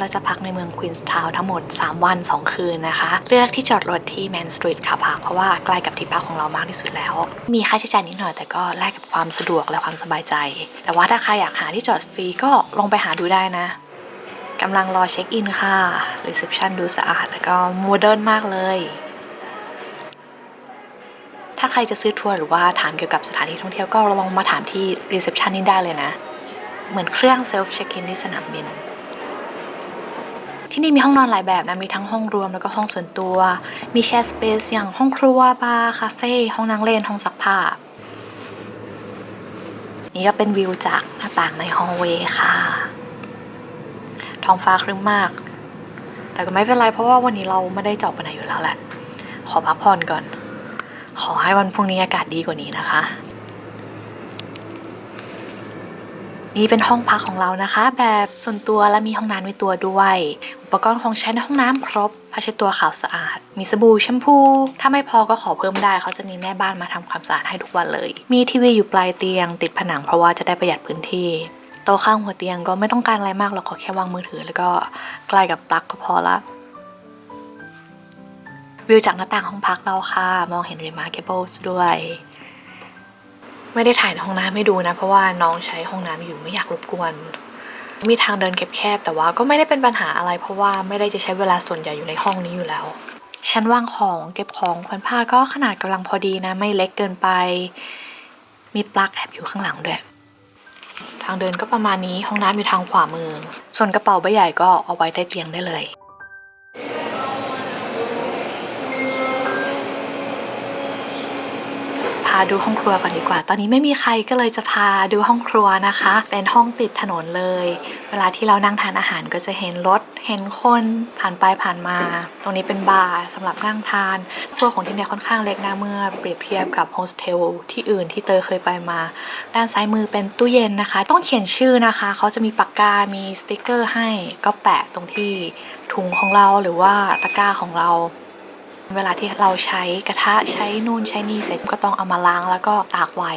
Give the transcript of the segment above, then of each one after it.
เราจะพักในเมืองควีนส์ทาวน์ทั้งหมด 3 วัน 2 คืนนะคะ เลือกที่จอดรถที่แมนสตรีทคาพาร์คเพราะว่าใกล้กับที่พักของเรามากที่สุดแล้ว มีค่าใช้จ่ายนิดหน่อยแต่ก็แลกกับความสะดวกและความสบายใจ แต่ว่าถ้าใครอยากหาที่จอดฟรีก็ลงไปหาดูได้นะกำลังรอเช็คอินค่ะรีเซพชันดูสะอาดแล้วก็โมเดิร์นมากเลยถ้าใครจะซื้อทัวร์หรือว่าถามเกี่ยวกับสถานที่ท่องเที่ยวก็ลองมาถามที่รีเซพชันนี้ได้เลยนะ เหมือนเครื่องเซลฟ์เช็คอินที่สนามบิน ที่นี่มีห้องนอนหลายแบบนะ มีทั้งห้องรวมแล้วก็ห้องส่วนตัว มีแชร์สเปซอย่างห้องครัว บาร์ คาเฟ่ ห้องนั่งเล่น ห้องซักผ้า นี่ก็เป็นวิวจากหน้าต่างในฮอลเวย์ค่ะ ท้องฟ้าครึ้มมาก แต่ก็ไม่เป็นไรเพราะว่าวันนี้เราไม่ได้เจาะไปไหนอยู่แล้วแหละ ขอพักผ่อนก่อน ขอให้วันพรุ่งนี้อากาศดีกว่านี้นะคะ นี่เป็นห้องพักของเรานะคะ แบบส่วนตัวและมีห้องน้ำในตัวด้วย อุปกรณ์ของใช้ในห้องน้ำครบผ้าเช็ดตัวขาวสะอาด มีสบู่แชมพู ถ้าไม่พอก็ขอเพิ่มได้ เขาจะมีแม่บ้านมาทำความสะอาดให้ทุกวันเลย มีทีวีอยู่ปลายเตียง ติดผนังเพราะว่าจะได้ประหยัดพื้นที่โต๊ะข้างหัวเตียงก็ไม่ต้องการอะไรมากหรอกขอแค่วางมือถือ แล้วก็ใกล้กับปลั๊กก็พอละวิวจากหน้าต่างห้องพักเราค่ะ มองเห็น Remarkables ด้วย ไม่ได้ถ่ายในห้องน้ำให้ดูนะ เพราะว่าน้องใช้ห้องน้ำอยู่ไม่อยากรบกวน มีทางเดินแคบๆแต่ว่าก็ไม่ได้เป็นปัญหาอะไร เพราะว่าไม่ได้จะใช้เวลาส่วนใหญ่อยู่ในห้องนี้อยู่แล้วชั้นวางของเก็บของแขวนผ้าก็ขนาดกำลังพอดีนะ ไม่เล็กเกินไป มีปลั๊กแอบอยู่ข้างหลังด้วย ทางเดินก็ประมาณนี้ห้องน้ำอยู่ทางขวามือ ส่วนกระเป๋าใบใหญ่ก็เอาไว้ใต้เตียงได้เลย พาดูห้องครัวก่อนดีกว่า ตอนนี้ไม่มีใครก็เลยจะพาดูห้องครัวนะคะ เป็นห้องติดถนนเลย เวลาที่เรานั่งทานอาหารก็จะเห็นรถ เห็นคนผ่านไปผ่านมา ตรงนี้เป็นบาร์สำหรับนั่งทาน ครัวของที่เนี่ยค่อนข้างเล็กนะเมื่อเปรียบเทียบกับโฮสเทลที่อื่นที่เตยเคยไปมา ด้านซ้ายมือเป็นตู้เย็นนะคะ ต้องเขียนชื่อนะคะ เขาจะมีปากกา มีสติกเกอร์ให้ ก็แปะตรงที่ถุงของเราหรือว่าตะกร้าของเรา เวลาที่เราใช้กระทะใช้นู่นใช้นี่เสร็จก็ต้องเอามาล้างแล้วก็ตากไว้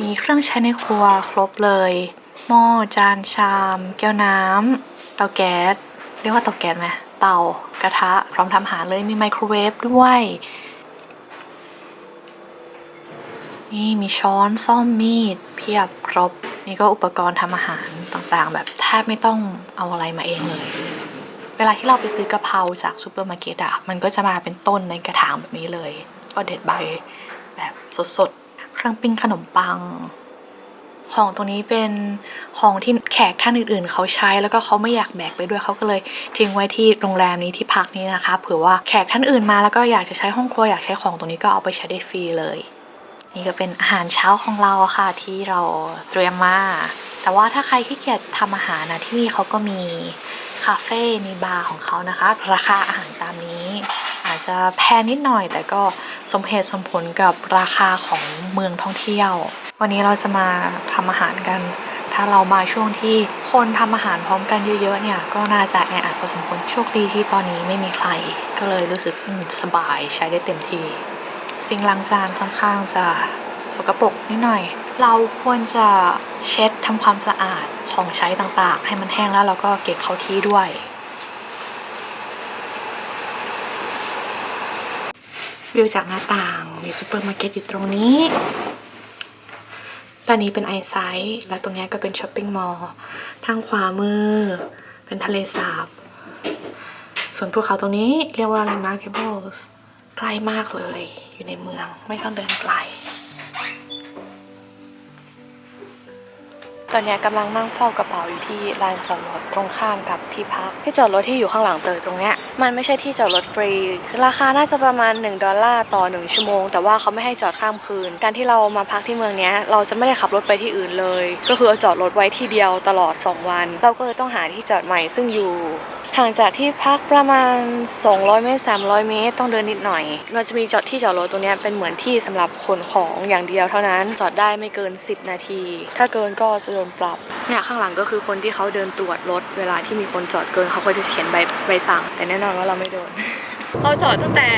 มีเครื่องใช้ในครัวครบเลย หม้อจานชาม แก้วน้ำเตาแก๊สเรียกว่าเตาแก๊สไหมเตากระทะพร้อมทำอาหารเลยมีไมโครเวฟด้วยนี่มีช้อนซ่อมมีด เพียบครบ นี่ก็อุปกรณ์ทำอาหารต่างๆ แบบแทบไม่ต้องเอาอะไรมาเองเลย วลาที่เราไปซื้อกะเพราจากซูเปอร์มาร์เก็ตอะมันก็จะมาเป็นต้นในกระถางแบบนี้เลย ก็เด็ดใบแบบสดๆ เครื่องปิ้งขนมปัง ของตรงนี้เป็นของที่แขกท่านอื่นๆ เขาใช้แล้วก็เขาไม่อยากแบกไปด้วยเขาก็เลยทิ้งไว้ที่โรงแรมนี้ที่พักนี้นะคะเผื่อว่าแขกท่านอื่นมาแล้วก็อยากจะใช้ห้องครัวอยากใช้ของตรงนี้ก็เอาไปใช้ได้ฟรีเลย นี่ก็เป็นอาหารเช้าของเราค่ะที่เราเตรียมมาแต่ว่าถ้าใครที่เกียจทำอาหารนะที่นี่เขาก็มี คาเฟ่มีบาร์ของเขานะคะ ราคาอาหารตามนี้ อาจจะแพงนิดหน่อยแต่ก็สมเหตุสมผลกับราคาของเมืองท่องเที่ยว วันนี้เราจะมาทำอาหารกัน ถ้าเรามาช่วงที่คนทำอาหารพร้อมกันเยอะๆเนี่ย ก็น่าจะแออัดพอสมควรโชคดีที่ตอนนี้ไม่มีใคร ก็เลยรู้สึกสบายใช้ได้เต็มที่ซิงล้างจานค่อนข้างจะสกปรกนิดหน่อย เราควรจะเช็ดทำความสะอาดของใช้ต่างๆ ให้มันแห้งแล้วเราก็เก็บเข้าที่ด้วย วิวจากหน้าต่างมีซูเปอร์มาร์เก็ตอยู่ตรงนี้ตอนนี้เป็นไอไซต์และตรงนี้ก็เป็นช้อปปิ้งมอลล์ทางขวามือ เป็นทะเลสาบ ส่วนภูเขาตรงนี้เรียกว่า Remarkables ใกล้มากเลย อยู่ในเมืองไม่ต้องเดินไกล ตอนนี้กำลังนั่งเฝ้ากระเป๋าอยู่ที่ลานจอดรถตรงข้ามกับที่พัก ที่จอดรถที่อยู่ข้างหลังเตยตรงเนี้ยมันไม่ใช่ที่จอดรถฟรีคือราคาน่าจะประมาณ 1 ดอลลาร์ต่อ 1 ชั่วโมง แต่ว่าเขาไม่ให้จอดข้ามคืน การที่เรามาพักที่เมืองเนี้ยเราจะไม่ได้ขับรถไปที่อื่นเลย ก็คือจอดรถไว้ที่เดียวตลอด 2 วัน เราก็เลยต้องหาที่จอดใหม่ซึ่งอยู่ ห่างจากที่พักประมาณ 200 เมตร 300 เมตร ต้องเดินนิดหน่อย เราจะมีจอดที่จอดรถตรงนี้เป็นเหมือนที่สำหรับขนของอย่างเดียวเท่านั้น จอดได้ไม่เกิน 10 นาที ถ้าเกินก็จะโดนปรับ เนี่ยข้างหลังก็คือคนที่เขาเดินตรวจรถ เวลาที่มีคนจอดเกินเขาก็จะเขียนใบใบสั่ง แต่แน่นอนว่าเราไม่โดนเราจอดตั้งแต่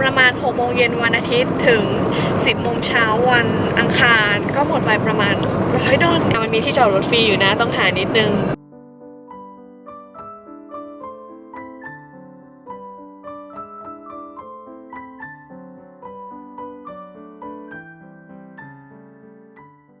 ประมาณ 6 โมงเย็นวันอาทิตย์ถึง 10 โมงเช้าวันอังคาร ก็หมดไปประมาณร้อยดอลมันมีที่จอดรถฟรีอยู่นะต้องหานิดนึง